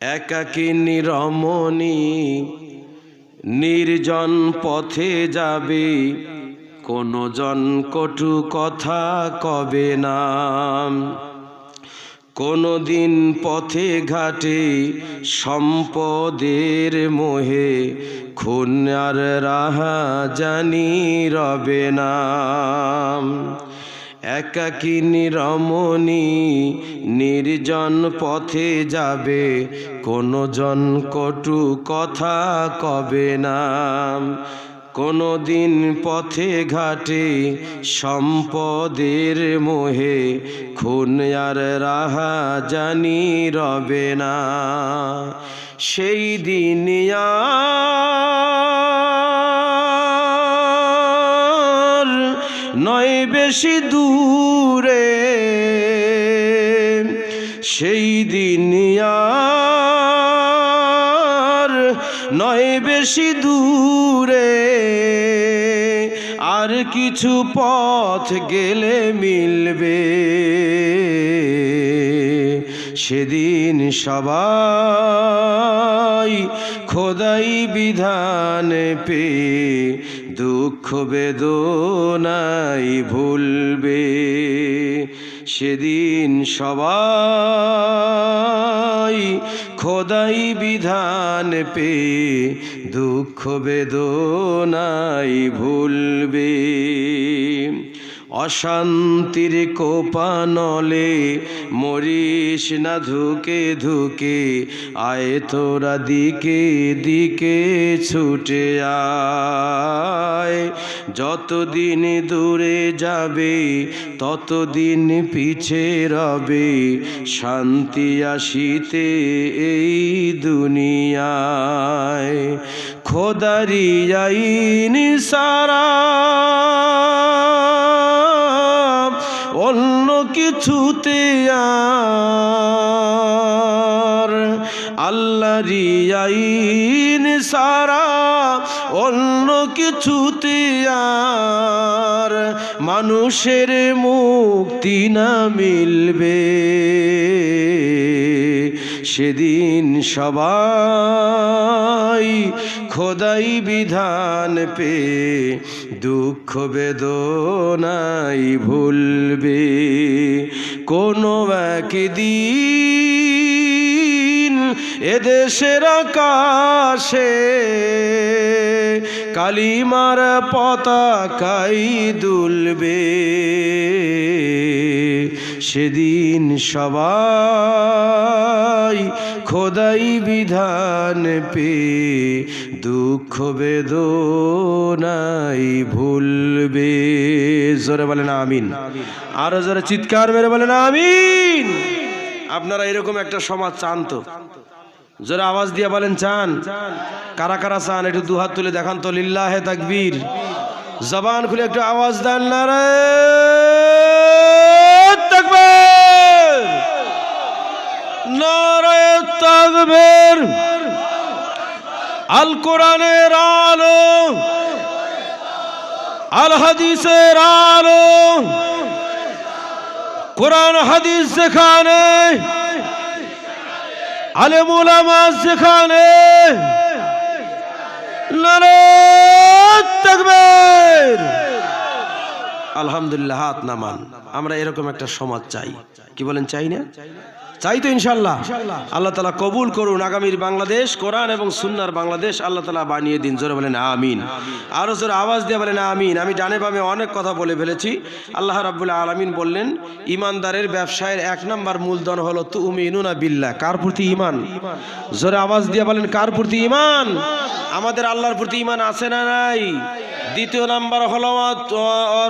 একাকিনী রমণী নির্জন পথে যাবে কোনো জন কটু কথা কবে না কোনো দিন পথে ঘাটে সম্পদের মোহে, খুন আর রাহা জানি রবে না একাকিনী রমণী নির্জন পথে যাবে কোনো জন কটু কথা কবে না। কোনো দিন পথে ঘাটে সম্পদের মোহে, খুন আর রাহা জানি রবে না। সেই দিন নয় বেশি দূরে। সেই দিন আর নয় বেশি দূরে। আর কিছু পথ গেলে মিলবে। সেদিন সবাই খোদাই বিধান পে, দুঃখ বেদনাই ভুলবে। সেদিন সবাই খোদাই বিধান পে, দুঃখ বেদনাই ভুলবে। অশান্তির কোপানলে মরিস না ধুকে ধুকে, আয় তোরা দিকে দিকে ছুটে আয়। যতদিন দূরে যাবে, ততদিন পিছে রবে, শান্তি আসিতে এই দুনিয়ায়। খোদারি আইন সারা কিছুতে আর আল্লাহরি আইন সারা অন্য কিছুতে আর মানুষের মুক্তি না মিলবে। সেদিন সবাই খোদাই বিধান পে দুঃখ বেদনাই ভুলবে। কোনো একদিন এদেশের আকাশে কালিমার পতাকাই দুলবে। সেদিন সবাই খোদাই বিধান পে দুঃখ বেদনাই ভুলবে। জোরে বলেন আমিন। আরও জোরে চিৎকার মেরে বলেন আমিন। আপনারা এরকম একটা সমাজ চান তো? জোরে আওয়াজ দিয়ে বলেন, চান। কারা কারা চান? একটু দুহাত তুলে দেখান তো। লিল্লাহে তাকবীর। জবান খুলে একটু আওয়াজ দেন না তাকবীর নারায়ে আল কোরআনের আলো। আল হাদিসের আলো। কোরআন হাদিস যেখানে, আলেম উলামা যেখানে। আলহামদুলিল্লাহ, হাত নামান। আমরা এরকম একটা সমাজ চাই। কি বলেন, চাই না? চাই তো ইনশাল্লাহ আল্লাহ তালা কবুল করুন আগামীর বাংলাদেশ, কোরআন এবং সুন্নার বাংলাদেশ। আল্লাহ তালা বানিয়ে দিন, জোরে বলেন আমিন। আরও জোরে আওয়াজ দিয়ে বলেন আমিন। আমি ডানে বামে অনেক কথা বলে ফেলেছি। আল্লাহ রাবুল্লাহ আলমিন বললেন, ইমানদারের ব্যবসায়ের এক নম্বর মূলধন হলো তুমি ইনুনা বিল্লাহ। কার প্রতি ইমান? জোরে আওয়াজ দিয়ে বলেন, কার প্রতি ইমান? আমাদের আল্লাহর প্রতি ইমান আছে না নাই? দ্বিতীয় নাম্বার হলো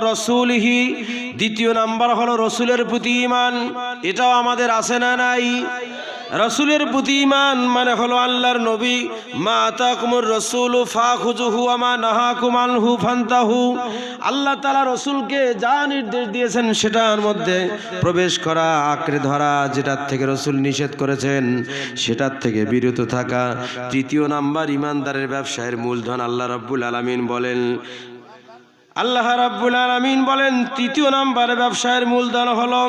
রসুলহি। দ্বিতীয় নাম্বার হলো রসুলের প্রতি ইমান এটাও আমাদের আছে না নাই? রসুলের প্রতি ইমান মানে হলো আল্লাহর নবী, মা আতাকুমুর রসুল ফা খুজুহু আমা নাহাকুমান হু ফান্তাহু। আল্লাহ তালা রসুলকে যা নির্দেশ দিয়েছেন সেটার মধ্যে প্রবেশ করা, আঁকড়ে ধরা, যেটার থেকে রসুল নিষেধ করেছেন, সেটার থেকে বিরত থাকা। তৃতীয় নাম্বার ইমানদারের ব্যবসায়ের মূলধন আল্লাহ রব্বুল আলমিন বলেন আল্লাহ রাব্বুল আলামিন বলেন, তৃতীয় নাম্বার ব্যবসায়ের মূলধন হলো,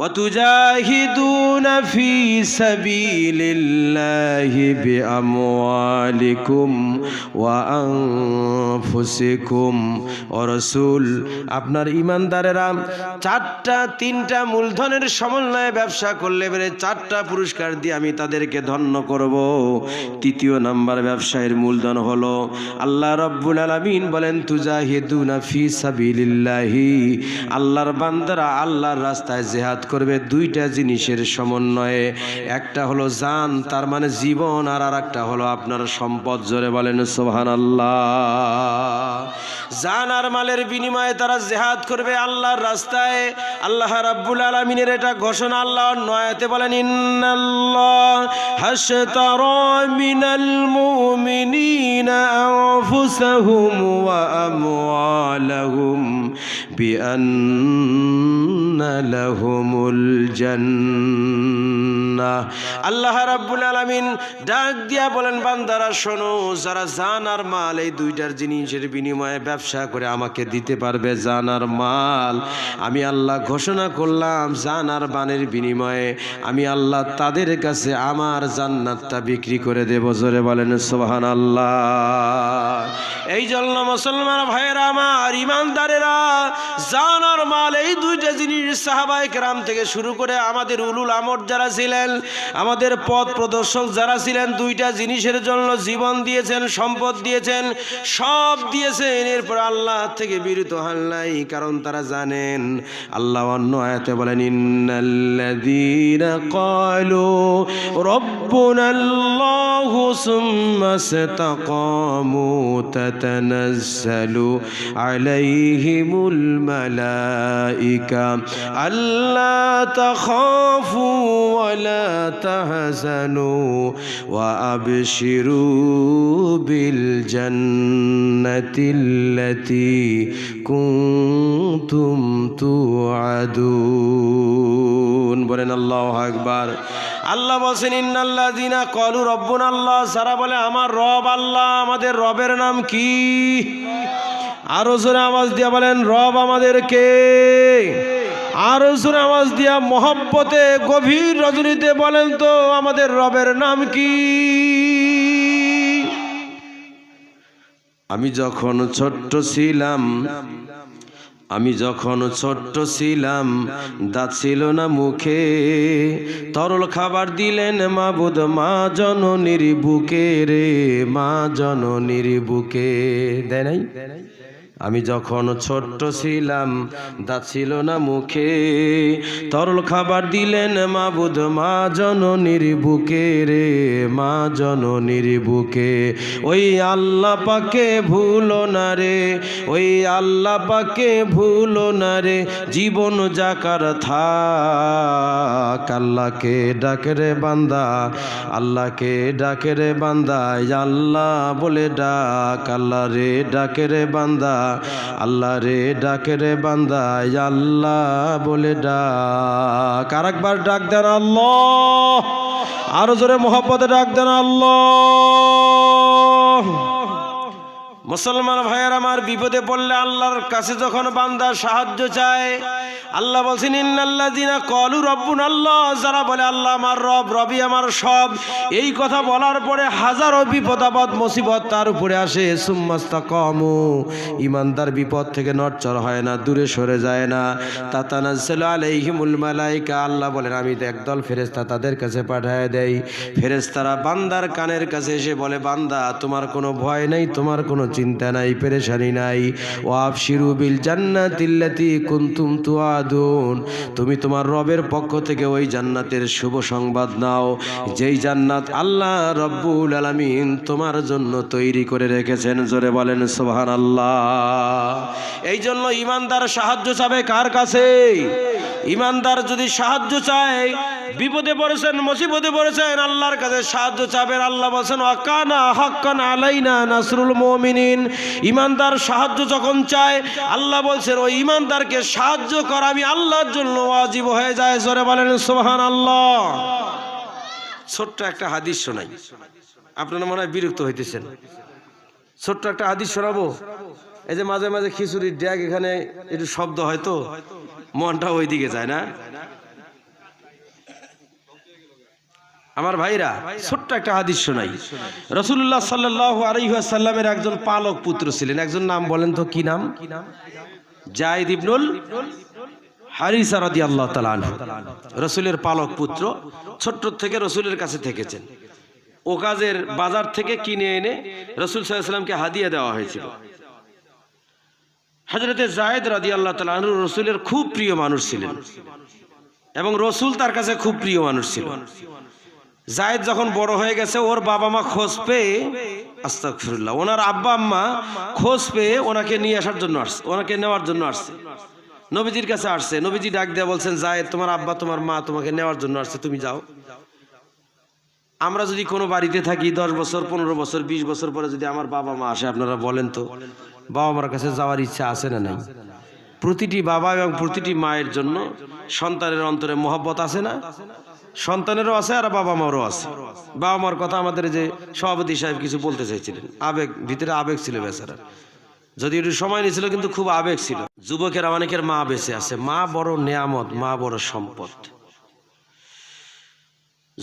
ওয়াতুজাহিদুনা ফি সাবিলিল্লাহি বিআমওয়ালিকুম ওয়া আনফুসিকুম ও রাসূল। আপনার ইমানদারেরা চারটা, তিনটা মূলধনের সমন্বয়ে ব্যবসা করলে এবারে চারটা পুরস্কার দিয়ে আমি তাদেরকে ধন্য করব। তৃতীয় নাম্বার ব্যবসায়ের মূলধন হলো, আল্লাহ রব্বুল আলামিন বলেন, তুজাহিদুনা ফি সাবিলিল্লাহি। আল্লাহর বান্দারা আল্লাহর রাস্তায় জেহাদ করবে দুইটা জিনিসের সমন্বয়ে। একটা হলো জান, তার মানে জীবন, আর আরেকটা হলো আপনার সম্পদ, জোরে বলেন সুবহানাল্লাহ। জান আর মালের বিনিময়ে তারা জেহাদ করবে আল্লাহর রাস্তায়। আল্লাহ রাব্বুল আলামিনের এটা ঘোষণা, আল্লাহ নয়াতে বলেন, ইন্নাল্লাহ হাশতারা মিনাল আমওয়ালাহুম বিআন্না লাহুমুল জান্নাহ আল্লাহ রাব্বুল আলামিন ডাক দিয়া বলেন, বান্দারা, শোনো, যারা জান আর মাল, এই দুইটার জিনিসের বিনিময়ে ব্যবসা করে আমাকে দিতে পারবে জান আর মাল। আমি আল্লাহ ঘোষণা করলাম, জান আর বানের বিনিময়ে আমি আল্লাহ তাদের কাছে আমার জান্নাতটা বিক্রি করে দেব। জোরে বলেন সোহান আল্লাহ এই জন্য মুসলমান ভাইয়েরা আমার ইমানদারেরা জান আর মাল এই দুইটা জিনিস সাহাবাই গ্রাম থেকে শুরু করে আমাদের উলুল আমর যারা ছিলেন, আমাদের পথ প্রদর্শক যারা ছিলেন, দুইটা জিনিসের জন্য জীবন দিয়েছেন, সম্পদ দিয়েছেন, সব দিয়েছেন। এরপর আল্লাহ থেকে বিরত হন নাই, কারণ তারা জানেন, আল্লাহ অন্য আয়াতে বলেন, ইন্নাল্লাযীনা ক্বালু রাব্বুনাল্লাহু সুম্মা ইসতাকামু তাতানাজ্জালু আলাইহিমুল মালাইকা আল্লা তাখাফু ওয়ালা তাহজানু ওয়া আবশিরু বিল জান্নাতিল্লাতী কুনতুম তুআদুন বলেন আল্লাহ আকবার। আল্লাহ বলছেন, ইন্নাল্লাযিনা কলু রব্বুনা আল্লাহ সারা বলে, আমার রব আল্লাহ, আমাদের রবের নাম কি? আরও জোরে আওয়াজ দিয়া বলেন, রব আমাদের কে? আরও জোরে আওয়াজ দিয়া মহব্বতে, গভীর রজনীতে বলেন তো, আমাদের রবের নাম কি? আমি যখন ছোট্ট ছিলাম আমি যখন ছোট্ট ছিলাম, দাঁত ছিল না মুখে। তরল খাবার দিলেন মা বুধ মা জননীর বুকে রে, মা জননীর বুকে। দেয় নাই? আমি যখন ছোট্ট ছিলাম দাঁত ছিল না মুখে। তরল খাবার দিলেন মা বুধ মা জননীর বুকে রে, মা জননীর বুকে। ওই আল্লাহ পাকে ভুলো না রে, ওই আল্লাহ পাকে ভুলো না রে, জীবন জাকার থাক। আল্লাহকে ডাকে রে বান্দা, আল্লাহকে ডাকে রে বান্দা, আল্লাহ বলে ডাক, আল্লাহ রে ডাকে রে বান্দা। আল্লাহ রে ডাকে রে বান্দা আল্লাহ বলে ডাক। আর একবার ডাক দেন আল্লাহ। আরও জোরে মোহাম্মতে ডাক দেন আল্লাহ। মুসলমান ভাইয়ের আমার বিপদে পড়লে আল্লাহর কাছে যখন বান্দা সাহায্য চায়, আল্লাহ বলছেন ইন্নাল্লা দিনা কলু রব্বুনা আল্লাহ যারা বলে, আল্লাহ আমার রব, রবি আমার সব এই কথা বলার পরে হাজারো বিপদ, আপদ, মুসিবত তার উপরে আসে। সুম্মাস্তাকামু ইমানদার বিপদ থেকে নড়চড় হয় না, দূরে সরে যায় না। তাতানাজ্জালু আলাইহিমুল মালাইকা, আল্লাহ বলেন, আমি তো একদল ফেরেশতা তাদের কাছে পাঠায় দেই। ফেরেশতারা বান্দার কানের কাছে এসে বলে, বান্দা, তোমার কোনো ভয় নেই, তোমার কোনো চিন্তা নাই, পেরেশানি নাই। ও আফসিরু বিল জান্নাতিল্লাতি কুনতুম তুআদুন। তুমি তোমার রবের পক্ষ থেকে ওই জান্নাতের শুভ সংবাদ নাও। যেই জান্নাত আল্লাহ রব্বুল আলামিন তোমার জন্য তৈরি করে রেখেছেন, জোরে বলেন সুবহানাল্লাহ। এই জন্য ইমানদার সাহায্য চাবে কার কাছে? ইমানদার যদি সাহায্য চায়, বিপদে পড়েছেন, মুসিবতে পড়েছেন, আল্লাহর কাছে সাহায্য চাবেন। আল্লাহ বলছেন অকানা হক্কান আলাইনা নাসরুল মুমিনিন। ইমানদার সাহায্য যখন চায়, আল্লাহ বলছেন, ওই ইমানদারকে সাহায্য করা, আমি আল্লাহর জন্য ওয়াজিব হয়ে যায়। জোরে বলেন সুবহান আল্লাহ ছোট্ট একটা হাদিস শোনাই। আপনারা মনে হয় বিরক্ত হইতেছেন। ছোট্ট একটা হাদিস শোনাবো? এই যে মাঝে মাঝে খিচুড়ির ড্যাগ এখানে একটু শব্দ হয় তো? মনটা ওই দিকে যায় না। আমার ভাইরা, ছোট্ট একটা হাদিস শোনাই। রসুল্লাহ সাল্লাহ আলহাসাল্লামের একজন পালক পুত্র ছিলেন। একজন নাম বলেন তো কি নাম? জায়দ ইবনুল হারিসা রাদি আল্লাহ রসুলের পালক পুত্র, ছোট্ট থেকে রসুলের কাছে থেকেছেন। ও কাজের বাজার থেকে কিনে এনে রসুল সাল্লামকে হাদিয়া দেওয়া হয়েছিল। হজরতে জায়দ রাদি আল্লাহ তালু রসুলের খুব প্রিয় মানুষ ছিলেন এবং রসুল তার কাছে খুব প্রিয় মানুষ ছিল। জায়দ যখন বড় হয়ে গেছে, ওর বাবা মা খোঁজ পেয়ে আস্তাকফিরুল্লাহ ওনার আব্বা আম্মা খোঁজ পেয়ে ওনাকে নিয়ে আসার জন্য আসছে, ওনাকে নেওয়ার জন্য আসছে। নবীজির কাছে আসছে, নবীজি ডাক দেওয়া বলছেন জায়দ তোমার আব্বা, তোমার মা তোমাকে নেওয়ার জন্য আসছে, তুমি যাও। আমরা যদি কোনো বাড়িতে থাকি, দশ বছর, পনেরো বছর, বিশ বছর পরে যদি আমার বাবা মা আসে, আপনারা বলেন তো, বাবা মার কাছে যাওয়ার ইচ্ছা আছে না নাই? প্রতিটি বাবা এবং প্রতিটি মায়ের জন্য সন্তানের অন্তরে মহব্বত আছে না? সন্তানেরও আছে আর বাবা মারও আছে। বাবা মার কথা আমাদের যে সভাপতি সাহেব কিছু বলতে চাইছিলেন, আবেগ, ভিতরে আবেগ ছিল বেচারা যদি একটু সময় নিয়েছিল, কিন্তু খুব আবেগ ছিল। যুবকেরা, অনেকের মা বেঁচে আছে। মা বড় নেয়ামত, মা বড় সম্পদ।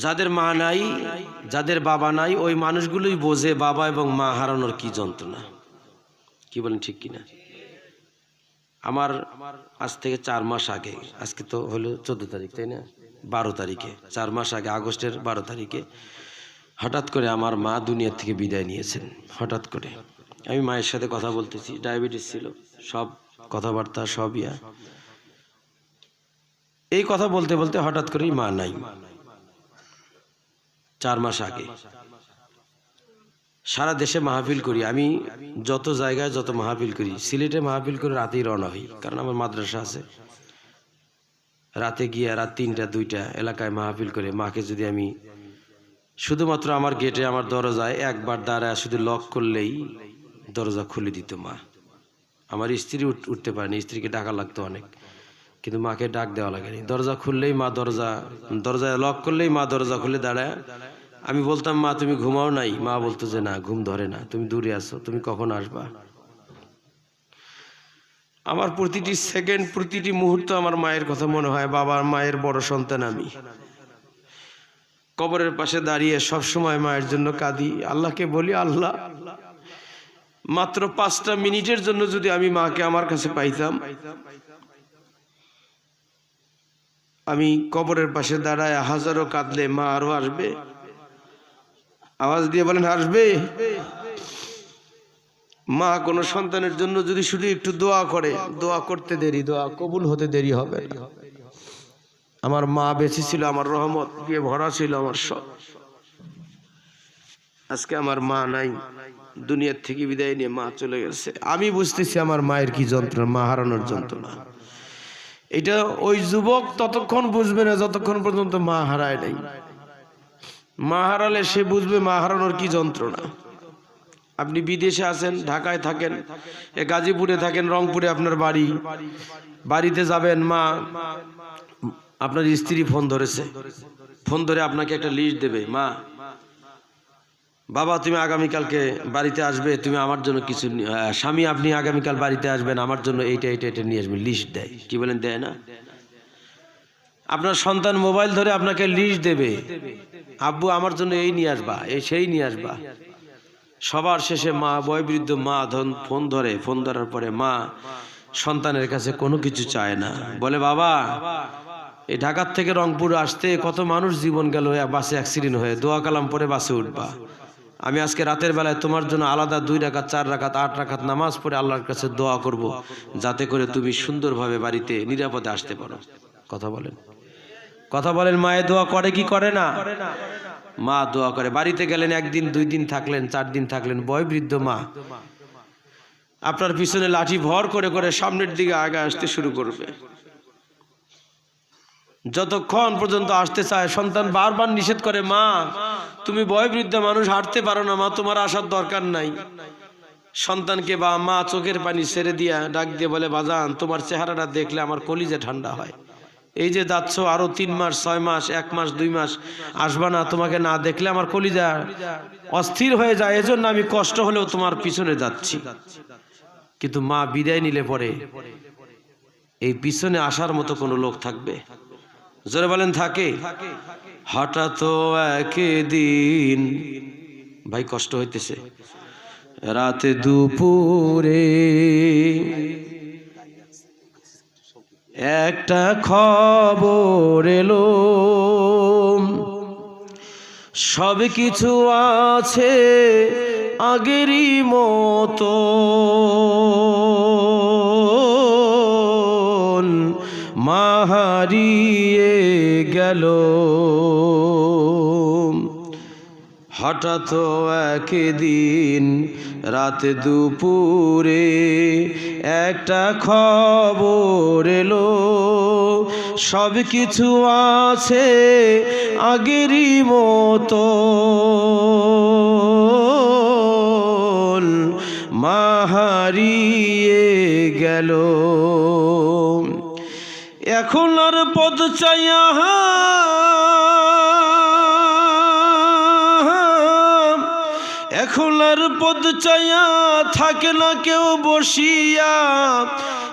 যাদের মা নাই, যাদের বাবা নাই, ওই মানুষগুলোই বোঝে বাবা এবং মা হারানোর কি যন্ত্রণা। কি বলেন, ঠিক কিনা? আমার আজ থেকে চার মাস আগে, আজকে তো হলো চোদ্দ তারিখ, তাই না? বারো তারিখে, চার মাস আগে, আগস্টের বারো তারিখে হঠাৎ করে আমার মা দুনিয়ার থেকে বিদায় নিয়েছেন, হঠাৎ করে। আমি মায়ের সাথে কথা বলতেছি, ডায়াবেটিস ছিল, সব কথাবার্তা সব ইয়া। এই কথা বলতে বলতে হঠাৎ করেই মা নাই। চার মাস আগে। সারা দেশে মাহফিল করি। আমি যত জায়গায় যত মাহফিল করি, সিলেটে মাহফিল করে রাতেই রওনা হই, কারণ আমার মাদ্রাসা আছে। রাতে গিয়ে রাত তিনটা, দুইটা এলাকায় মাহফিল করে মাকে যদি আমি শুধুমাত্র আমার গেটে আমার দরজায় একবার দাঁড়ায় শুধু লক করলেই দরজা খুলে দিত মা। আমার স্ত্রী উঠতে পারেনি, স্ত্রীকে ডাকা লাগতো অনেক। কিন্তু মাকে ডাক দেওয়া লাগেনি। দরজা খুললেই মা দরজা, দরজায় লক করলেই মা দরজা খুলে দাঁড়ায়। আমি বলতাম, মা, তুমি ঘুমাও নাই? মা বলতো যে, না, ঘুম ধরে না। তুমি দূরে আসো তুমি কখন আসবা? আমার প্রতিটি সেকেন্ড প্রতিটি মুহূর্ত আমার মায়ের কথা মনে হয়, বাবার মায়ের বড় সন্তান আমি। কবরের পাশে দাঁড়িয়ে সব সময় মায়ের জন্য কাঁদি। আল্লাহকে বলি, আল্লাহ, মাত্র পাঁচটা মিনিটের জন্য যদি আমি মাকে আমার কাছে পাইতাম আমি কবরের পাশে দাঁড়ায় হাজারো কাঁদলে মা আরও আসবে। আওয়াজ দিয়ে বলেন, আসবে? মা কোনো সন্তানের জন্য যদি শুধু একটু দোয়া করে, দোয়া করতে দেরি, দোয়া কবুল হতে দেরি হবে আমার মা বেঁচে ছিল, আমার রহমত দিয়ে ভরা ছিল আমার সব। আজকে আমার মা নাই, দুনিয়ার থেকে বিদায় নিয়ে মা চলে গেছে। আমি বুঝতেছি আমার মায়ের কি যন্ত্রণা, মা হারানোর যন্ত্রণা। এটা ওই যুবক ততক্ষণ বুঝবে না যতক্ষণ পর্যন্ত মা হারায় নাই। মা হারালে সে বুঝবে মা হারানোর কি যন্ত্রণা। আপনি বিদেশে আছেন, ঢাকায় থাকেন, এ গাজীপুরে থাকেন, রংপুরে আপনার বাড়ি। বাড়িতে যাবেন, মা আপনার স্ত্রী ফোন ধরেছে। ফোন ধরে আপনাকে একটা লিস্ট দেবে, মা বাবা, তুমি আগামীকালকে বাড়িতে আসবে, তুমি আমার জন্য কিছু স্বামী আপনি আগামীকাল বাড়িতে আসবেন, আমার জন্য এইটা এইটা এটা নিয়ে আসবেন লিস্ট দেয়। কি বলেন, দেয় না? আপনার সন্তান মোবাইল ধরে আপনাকে লিস্ট দেবে। আব্বু, আমার জন্য এই নিয়ে আসবা, এই সেই নিয়ে আসবা। সবার শেষে মা, বয়বৃদ্ধ মা ধন, ফোন ধরে, ফোন ধরার পরে মা সন্তানের কাছে কোনো কিছু চায় না। বলে, বাবা এই ঢাকার থেকে রংপুর আসতে কত মানুষ জীবন গেল বাসে অ্যাক্সিডেন্ট হয়ে, দোয়া কালাম পরে বাসে উঠবা। আমি আজকে রাতের বেলায় তোমার জন্য আলাদা দুই রাকাত, চার রাকাত, আট রাকাত নামাজ পড়ে আল্লাহর কাছে দোয়া করব, যাতে করে তুমি সুন্দরভাবে বাড়িতে নিরাপদে আসতে পারো। কথা বলেন। কথা বলেন মায়ের দোয়া করে কি করে না? মা দোয়া করে। বাড়িতে গেলেন, একদিন, দুই দিন থাকলেন, চার দিন থাকলেন, বয়বৃদ্ধ মা। আপনার পিছনে লাঠি ভর করে করে সামনের দিকে আগে আসতে শুরু করবে। যতক্ষণ পর্যন্ত আসতে চায়, সন্তান বারবার নিষেধ করে, মা, তুমি বয়বৃদ্ধ মানুষ, হাঁটতে পারো না, মা, তোমার আসার দরকার নাই। সন্তানকে বা মা চোখের পানি ছেড়ে দিয়া ডাক দিয়ে বলে, বাজান, তোমার চেহারাটা দেখলে আমার কলিজে ঠান্ডা হয়। এই যে যাচ্ছ আরও তিন মাস, ছয় মাস, এক মাস, দুই মাস, আসবা না, তোমাকে না দেখলে আমার কলিজা অস্থির হয়ে যায়। এজন্য আমি কষ্ট হলেও তোমার পিছনে যাচ্ছি। কিন্তু মা বিদায় নিলে পরে এই পিছনে আসার মতো কোনো লোক থাকবে? জোরে বলেন, থাকে। হঠাৎ একদিন, ভাই কষ্ট হইতেছে। রাতে দুপুরে একটা খবর এলো। সব কিছু আছে আগেরই মতো। মাহারিয়ে গেল। হঠাৎ একদিন রাত দুপুরে একটা খবর এলো। সব কিছু আছে আগেরই মতো। মাহারিয়ে গেল। এখন আর পদ চাইয়া এখন আর পদ চাইয়া থাকে না কেউ বসিয়া।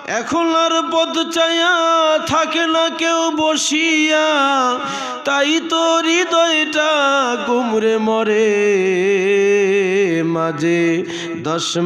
এখন আর পদ চাইয়া থাকে না কেউ বসিয়া। তাই তো হৃদয়টা গুমরে মরে। মাঝে দশ